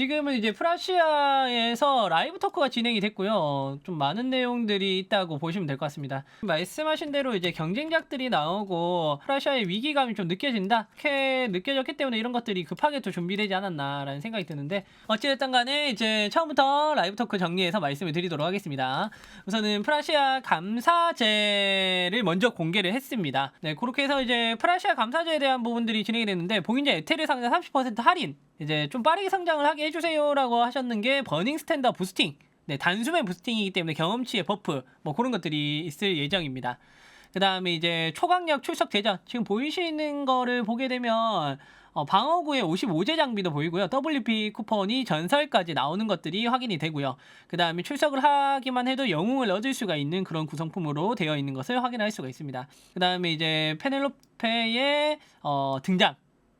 지금은 이제 프라시아에서 라이브 토크가 진행이 됐고요. 좀 많은 내용들이 있다고 보시면 될 것 같습니다. 말씀하신 대로 이제 경쟁작들이 나오고 프라시아의 위기감이 좀 느껴진다. 이렇게 느껴졌기 때문에 이런 것들이 급하게 또 준비되지 않았나라는 생각이 드는데 어찌됐든 간에 이제 처음부터 라이브 토크 정리해서 말씀을 드리도록 하겠습니다. 우선은 프라시아 감사제를 먼저 공개를 했습니다. 네, 그렇게 해서 이제 프라시아 감사제에 대한 부분들이 진행이 됐는데 봉인제 에테르 상자 30% 할인 이제 좀 빠르게 성장을 하게 해주세요라고 하셨는 게 버닝 스탠더 부스팅 네, 단숨에 부스팅이기 때문에 경험치의 버프 뭐 그런 것들이 있을 예정입니다. 그 다음에 이제 초강력 출석 대전 지금 보이시는 거를 보게 되면 어, 방어구의 55제 장비도 보이고요. WP 쿠폰이 전설까지 나오는 것들이 확인이 되고요. 그 다음에 출석을 하기만 해도 영웅을 얻을 수가 있는 그런 구성품으로 되어 있는 것을 확인할 수가 있습니다. 그 다음에 이제 페넬로페의 어, 등장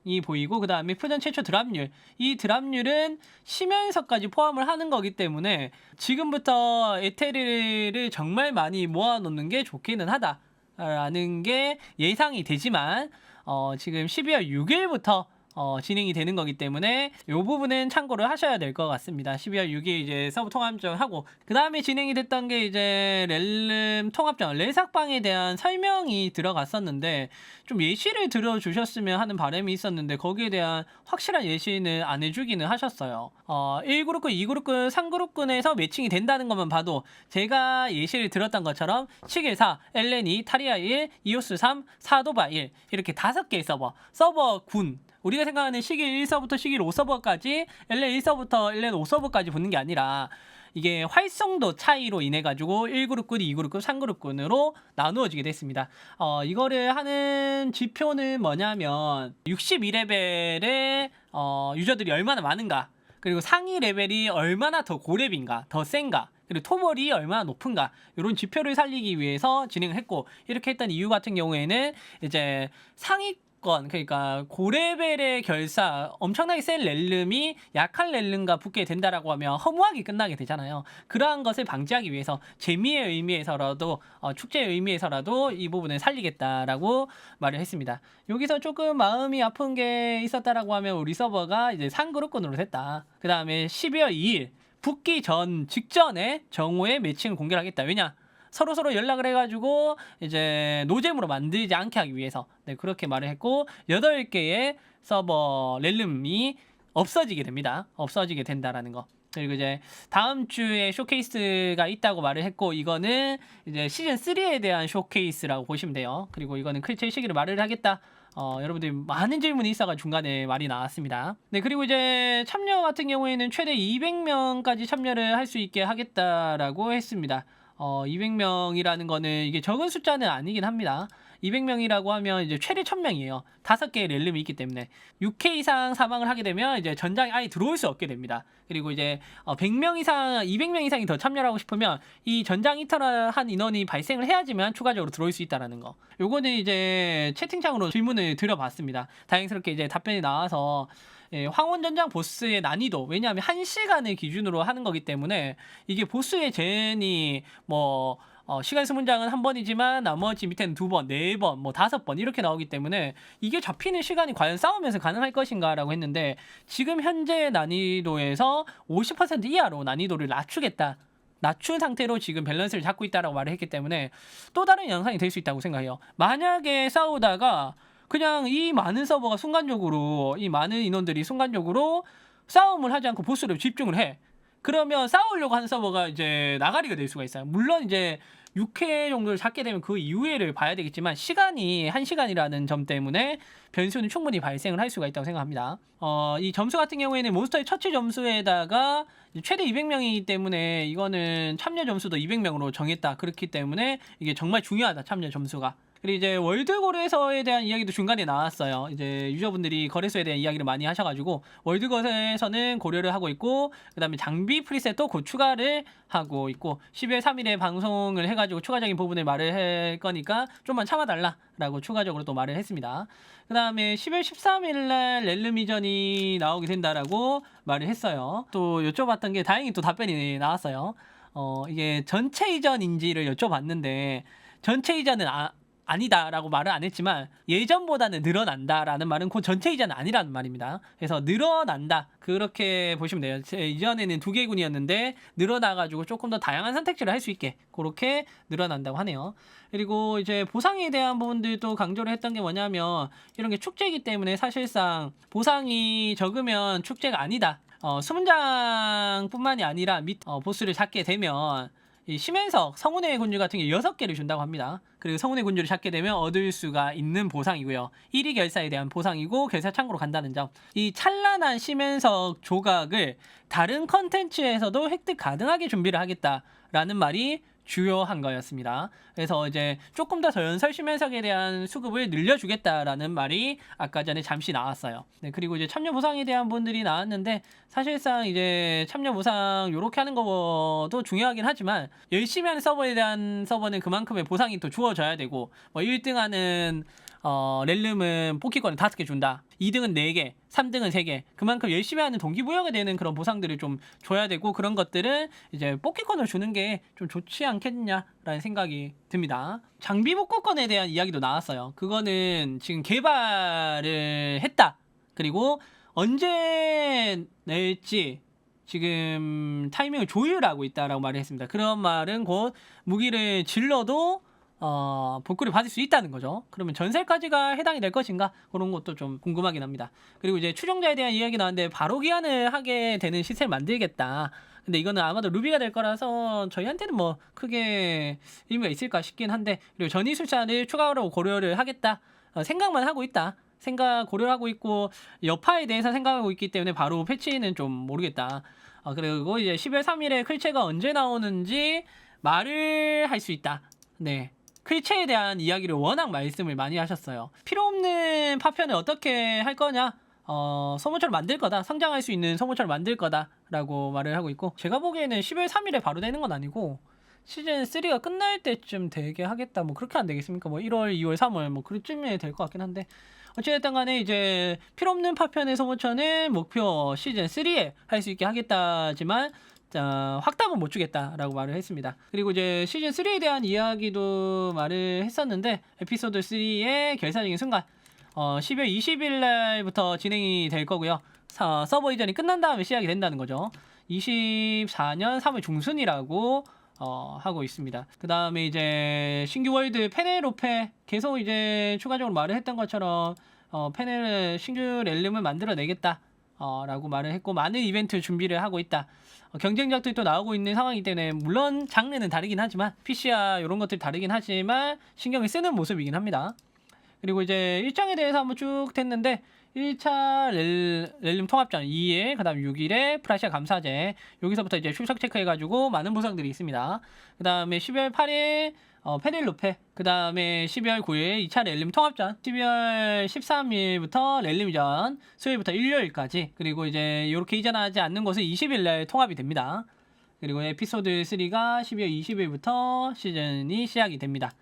이 보이고 그 다음에 퓨전 최초 드랍률. 이 드랍률은 심연석까지 포함을 하는 거기 때문에 지금부터 에테르를 정말 많이 모아놓는 게 좋기는 하다라는 게 예상이 되지만 어, 지금 12월 6일부터 어, 진행이 되는 거기 때문에 이 부분은 참고를 하셔야 될 것 같습니다. 12월 6일 이제 서브 통합전 하고 그 다음에 진행이 됐던 게 이제 렐름 통합전 레삭방에 대한 설명이 들어갔었는데 좀 예시를 들어주셨으면 하는 바람이 있었는데 거기에 대한 확실한 예시는 안 해주기는 하셨어요. 어, 1그룹 군, 2그룹 군, 3그룹 군에서 매칭이 된다는 것만 봐도 제가 예시를 들었던 것처럼 714, 엘레니, 타리아 1, 이오스 3, 사도바 1 이렇게 다섯 개의 서버, 서버 군 우리가 생각하는 시길 1서부터 시길 5서버까지 LN 1서부터 LN 5서버까지 붙는 게 아니라 이게 활성도 차이로 인해 가지고 1그룹군, 2그룹군, 3그룹군으로 나누어지게 됐습니다. 어, 이거를 하는 지표는 뭐냐면 62레벨의 어, 유저들이 얼마나 많은가 그리고 상위 레벨이 얼마나 더 고렙인가 더 센가 그리고 토벌이 얼마나 높은가 이런 지표를 살리기 위해서 진행을 했고 이렇게 했던 이유 같은 경우에는 이제 상위 건 그러니까 고레벨의 결사 엄청나게 센 렐름이 약한 렐름과 붙게 된다라고 하면 허무하게 끝나게 되잖아요. 그러한 것을 방지하기 위해서 재미의 의미에서라도 어, 축제의 의미에서라도 이 부분을 살리겠다라고 말을 했습니다. 여기서 조금 마음이 아픈 게 있었다라고 하면 우리 서버가 이제 상그룹권으로 됐다. 그 다음에 12월 2일 붙기 전 직전에 정오에 매칭을 공개를 하겠다. 왜냐? 서로 서로 연락을 해가지고 이제 노잼으로 만들지 않게 하기 위해서 네 그렇게 말을 했고 여덟 개의 서버 렐름이 없어지게 됩니다. 없어지게 된다라는 거. 그리고 이제 다음 주에 쇼케이스가 있다고 말을 했고 이거는 이제 시즌 3에 대한 쇼케이스라고 보시면 돼요. 그리고 이거는 클체 시기를 말을 하겠다. 어, 여러분들이 많은 질문이 있어가 중간에 말이 나왔습니다. 네, 그리고 이제 참여 같은 경우에는 최대 200명까지 참여를 할 수 있게 하겠다라고 했습니다. 어, 200명이라는 거는 이게 적은 숫자는 아니긴 합니다. 200명이라고 하면 이제 최대 1000명이에요. 다섯 개의 렐름이 있기 때문에 6K 이상 사망을 하게 되면 이제 전장에 아예 들어올 수 없게 됩니다. 그리고 이제 어, 100명 이상, 200명 이상이 더 참여를 하고 싶으면 이 전장 이탈한 인원이 발생을 해야지만 추가적으로 들어올 수 있다라는 거. 요거는 이제 채팅창으로 질문을 드려봤습니다. 다행스럽게 이제 답변이 나와서 예, 황혼전장 보스의 난이도 왜냐하면 한 시간을 기준으로 하는 거기 때문에 이게 보스의 젠이 뭐 어, 시간 수문장은 한 번이지만 나머지 밑에는 두 번, 네 번, 뭐 다섯 번 이렇게 나오기 때문에 이게 잡히는 시간이 과연 싸우면서 가능할 것인가라고 했는데 지금 현재 난이도에서 50% 이하로 난이도를 낮추겠다. 낮춘 상태로 지금 밸런스를 잡고 있다라고 말을 했기 때문에 또 다른 양상이 될 수 있다고 생각해요. 만약에 싸우다가 그냥 이 많은 서버가 순간적으로 이 많은 인원들이 순간적으로 싸움을 하지 않고 보스를 집중을 해. 그러면 싸우려고 하는 서버가 이제 나가리가 될 수가 있어요. 물론 이제 6회 정도를 잡게 되면 그 이후에를 봐야 되겠지만 시간이 1시간이라는 점 때문에 변수는 충분히 발생을 할 수가 있다고 생각합니다. 어, 이 점수 같은 경우에는 몬스터의 처치 점수에다가 최대 200명이기 때문에 이거는 참여 점수도 200명으로 정했다. 그렇기 때문에 이게 정말 중요하다. 참여 점수가. 그리고 이제 월드 거래소에 대한 이야기도 중간에 나왔어요. 이제 유저분들이 거래소에 대한 이야기를 많이 하셔가지고 월드 거래소에서는 고려를 하고 있고 그다음에 장비 프리셋도 곧 추가를 하고 있고 12월 3일에 방송을 해가지고 추가적인 부분을 말을 할 거니까 좀만 참아달라라고 추가적으로 또 말을 했습니다. 그다음에 10월 13일날 렐름 이전이 나오게 된다라고 말을 했어요. 또 여쭤봤던 게 다행히 또 답변이 나왔어요. 어 이게 전체 이전인지를 여쭤봤는데 전체 이전은 아, 아니다라고 말을 안 했지만 예전보다는 늘어난다라는 말은 그 전체 이자는 아니라는 말입니다. 그래서 늘어난다 그렇게 보시면 돼요. 제 이전에는 두 개군이었는데 늘어나가지고 조금 더 다양한 선택지를 할 수 있게 그렇게 늘어난다고 하네요. 그리고 이제 보상에 대한 부분들도 강조를 했던 게 뭐냐면 이런 게 축제이기 때문에 사실상 보상이 적으면 축제가 아니다. 어, 수문장뿐만이 아니라 밑 어, 보스를 잡게 되면 이 심연석 성운의 군주 같은 게 6개를 준다고 합니다. 그리고 성운의 군주를 잡게 되면 얻을 수가 있는 보상이고요. 1위 결사에 대한 보상이고 결사 창고로 간다는 점. 이 찬란한 심연석 조각을 다른 컨텐츠에서도 획득 가능하게 준비를 하겠다라는 말이 주요 한 거였습니다. 그래서 이제 조금 더 연설 심연석에 대한 수급을 늘려주겠다라는 말이 아까 전에 잠시 나왔어요. 네, 그리고 이제 참여 보상에 대한 분들이 나왔는데 사실상 이제 참여 보상 요렇게 하는 것도 중요하긴 하지만 열심히 하는 서버에 대한 서버는 그만큼의 보상이 또 주어져야 되고 뭐 1등 하는 어, 렐름은 뽑기권을 5개 준다. 2등은 4개, 3등은 3개. 그만큼 열심히 하는 동기부여가 되는 그런 보상들을 좀 줘야 되고 그런 것들은 이제 뽑기권을 주는 게 좀 좋지 않겠냐라는 생각이 듭니다. 장비 복구권에 대한 이야기도 나왔어요. 그거는 지금 개발을 했다. 그리고 언제 낼지 지금 타이밍을 조율하고 있다라고 말을 했습니다. 그런 말은 곧 무기를 질러도 어, 복구를 받을 수 있다는 거죠. 그러면 전세까지가 해당이 될 것인가? 그런 것도 좀 궁금하긴 합니다. 그리고 이제 추종자에 대한 이야기 나왔는데 바로 기한을 하게 되는 시스템을 만들겠다. 근데 이거는 아마도 루비가 될 거라서 저희한테는 뭐 크게 의미가 있을까 싶긴 한데 그리고 전이술사를 추가로 고려를 하겠다. 어, 생각만 하고 있다. 생각 고려하고 있고 여파에 대해서 생각하고 있기 때문에 바로 패치는 좀 모르겠다. 어, 그리고 이제 12월 3일에 클체가 언제 나오는지 말을 할 수 있다. 네. 클체에 대한 이야기를 워낙 말씀을 많이 하셨어요. 필요 없는 파편을 어떻게 할 거냐? 어, 소모처를 만들 거다. 성장할 수 있는 소모처를 만들 거다라고 말을 하고 있고 제가 보기에는 12월 3일에 바로 되는 건 아니고 시즌 3가 끝날 때쯤 되게 하겠다. 뭐 그렇게 안 되겠습니까? 뭐 1월, 2월, 3월 뭐 그쯤에 될 것 같긴 한데 어쨌든 간에 이제 필요 없는 파편의 소모처는 목표 시즌 3에 할 수 있게 하겠다지만 자, 확답은 못 주겠다라고 말을 했습니다. 그리고 이제 시즌 3에 대한 이야기도 말을 했었는데 에피소드 3의 결사적인 순간 어, 12월 20일 날부터 진행이 될 거고요. 서, 서버 이전이 끝난 다음에 시작이 된다는 거죠. 24년 3월 중순이라고 어, 하고 있습니다. 그 다음에 이제 신규 월드 페네로페 계속 이제 추가적으로 말을 했던 것처럼 어, 페네 신규 렐름을 만들어내겠다. 어, 라고 말을 했고 많은 이벤트 준비를 하고 있다. 어, 경쟁작들도 나오고 있는 상황이기 때문에 물론 장르는 다르긴 하지만 PC와 이런 것들이 다르긴 하지만 신경을 쓰는 모습이긴 합니다. 그리고 이제 일정에 대해서 한번 쭉 됐는데 1차 렐, 렐름 통합전 2일, 그 다음 6일에 프라시아 감사제 여기서부터 이제 출석 체크해가지고 많은 보상들이 있습니다. 그 다음에 12월 8일 어, 페넬로페 그 다음에 12월 9일 2차 렐름 통합전 12월 13일부터 렐름전 수요일부터 일요일까지 그리고 이제 이렇게 이전하지 않는 곳은 20일날 통합이 됩니다. 그리고 에피소드 3가 12월 20일부터 시즌이 시작이 됩니다.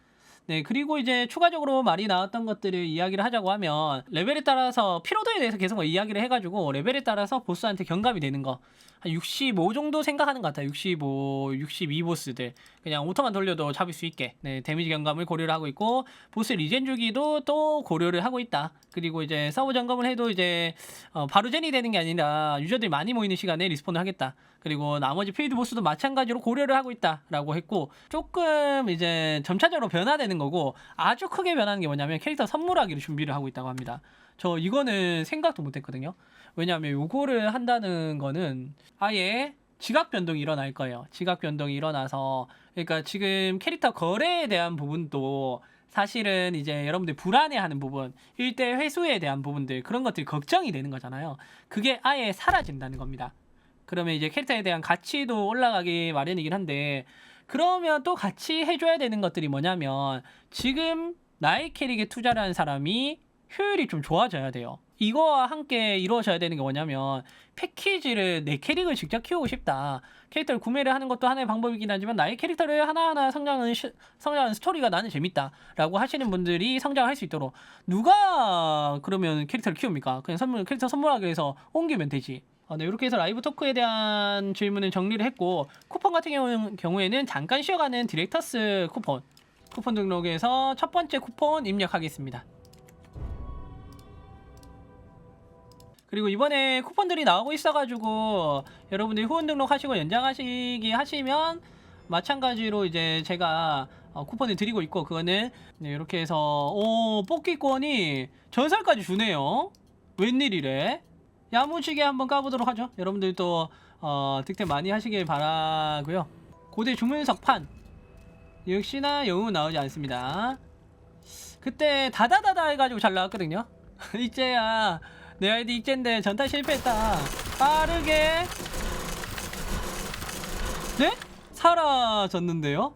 네, 그리고 이제 추가적으로 말이 나왔던 것들을 이야기를 하자고 하면 레벨에 따라서 피로도에 대해서 계속 이야기를 해가지고 레벨에 따라서 보스한테 경감이 되는 거. 한 65 정도 생각하는 것 같아요. 65, 62 보스들. 그냥 오토만 돌려도 잡을 수 있게. 네, 데미지 경감을 고려를 하고 있고, 보스 리젠 주기도 또 고려를 하고 있다. 그리고 이제 서브 점검을 해도 이제, 어, 바로 젠이 되는 게 아니라 유저들이 많이 모이는 시간에 리스폰을 하겠다. 그리고 나머지 필드 보스도 마찬가지로 고려를 하고 있다라고 했고, 조금 이제 점차적으로 변화되는 거고, 아주 크게 변하는 게 뭐냐면 캐릭터 선물하기를 준비를 하고 있다고 합니다. 저 이거는 생각도 못 했거든요. 왜냐하면 요거를 한다는 거는 아예 지각 변동이 일어날 거예요. 지각 변동이 일어나서 그러니까 지금 캐릭터 거래에 대한 부분도 사실은 이제 여러분들 불안해하는 부분, 일대 회수에 대한 부분들 그런 것들이 걱정이 되는 거잖아요. 그게 아예 사라진다는 겁니다. 그러면 이제 캐릭터에 대한 가치도 올라가기 마련이긴 한데 그러면 또 같이 해줘야 되는 것들이 뭐냐면 지금 나의 캐릭에 투자를 한 사람이 효율이 좀 좋아져야 돼요. 이거와 함께 이루어져야 되는 게 뭐냐면 패키지를 내 캐릭을 직접 키우고 싶다. 캐릭터를 구매를 하는 것도 하나의 방법이긴 하지만 나의 캐릭터를 하나하나 성장하는 시, 성장하는 스토리가 나는 재밌다라고 하시는 분들이 성장할 수 있도록 누가 그러면 캐릭터를 키웁니까? 그냥 선물 캐릭터 선물하기 위해서 옮기면 되지. 아, 네, 이렇게 해서 라이브 토크에 대한 질문은 정리를 했고 쿠폰 같은 경우, 경우에는 잠깐 쉬어가는 디렉터스 쿠폰 쿠폰 등록에서 첫 번째 쿠폰 입력하겠습니다. 그리고 이번에 쿠폰들이 나오고 있어가지고 여러분들이 후원 등록하시고 연장하시기 하시면 마찬가지로 이제 제가 어, 쿠폰을 드리고 있고 그거는 네, 이렇게 해서 오 뽑기권이 전설까지 주네요. 웬일이래? 야무지게 한번 까보도록 하죠. 여러분들도 어, 득템 많이 하시길 바라고요. 고대 주문석판 역시나 영웅은 나오지 않습니다. 그때 다다다다 해가지고 잘 나왔거든요. 이제야 내 아이디 이제인데 전타 실패했다. 빠르게 네? 사라졌는데요?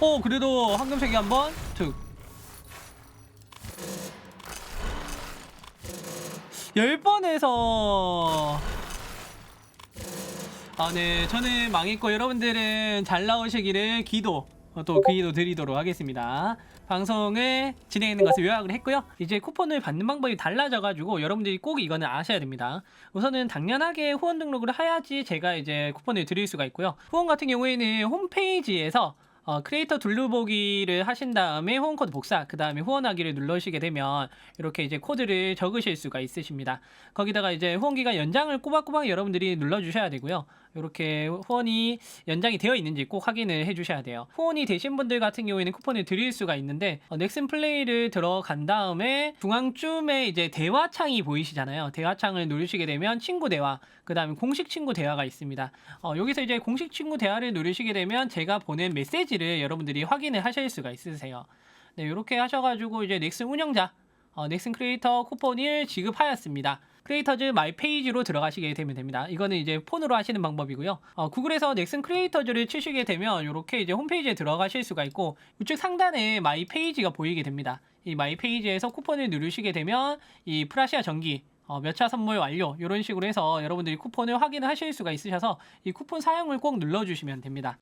오 그래도 황금색이 한 번 툭. 열 번에서 아, 네. 저는 망했고 여러분들은 잘 나오시기를 기도 어, 또그 기도 드리도록 하겠습니다. 방송을 진행하는 것을 요약을 했고요. 이제 쿠폰을 받는 방법이 달라져가지고 여러분들이 꼭 이거는 아셔야 됩니다. 우선은 당연하게 후원 등록을 해야지 제가 이제 쿠폰을 드릴 수가 있고요. 후원 같은 경우에는 홈페이지에서 어, 크리에이터 둘러보기를 하신 다음에 후원 코드 복사, 그 다음에 후원하기를 누르시게 되면 이렇게 이제 코드를 적으실 수가 있으십니다. 거기다가 이제 후원 기간 연장을 꼬박꼬박 여러분들이 눌러주셔야 되고요. 이렇게 후원이 연장이 되어 있는지 꼭 확인을 해주셔야 돼요. 후원이 되신 분들 같은 경우에는 쿠폰을 드릴 수가 있는데 어, 넥슨 플레이를 들어간 다음에 중앙쯤에 이제 대화창이 보이시잖아요. 대화창을 누르시게 되면 친구 대화, 그 다음에 공식 친구 대화가 있습니다. 어, 여기서 이제 공식 친구 대화를 누르시게 되면 제가 보낸 메시지를 여러분들이 확인을 하실 수가 있으세요. 네, 이렇게 하셔가지고 이제 넥슨 운영자, 어, 넥슨 크리에이터 쿠폰을 지급하였습니다. 크리에이터즈 마이 페이지로 들어가시게 되면 됩니다. 이거는 이제 폰으로 하시는 방법이고요. 어, 구글에서 넥슨 크리에이터즈를 치시게 되면 이렇게 이제 홈페이지에 들어가실 수가 있고 우측 상단에 마이 페이지가 보이게 됩니다. 이 마이 페이지에서 쿠폰을 누르시게 되면 이 프라시아 전기 어, 몇차 선물 완료 이런 식으로 해서 여러분들이 쿠폰을 확인을 하실 수가 있으셔서 이 쿠폰 사용을 꼭 눌러주시면 됩니다.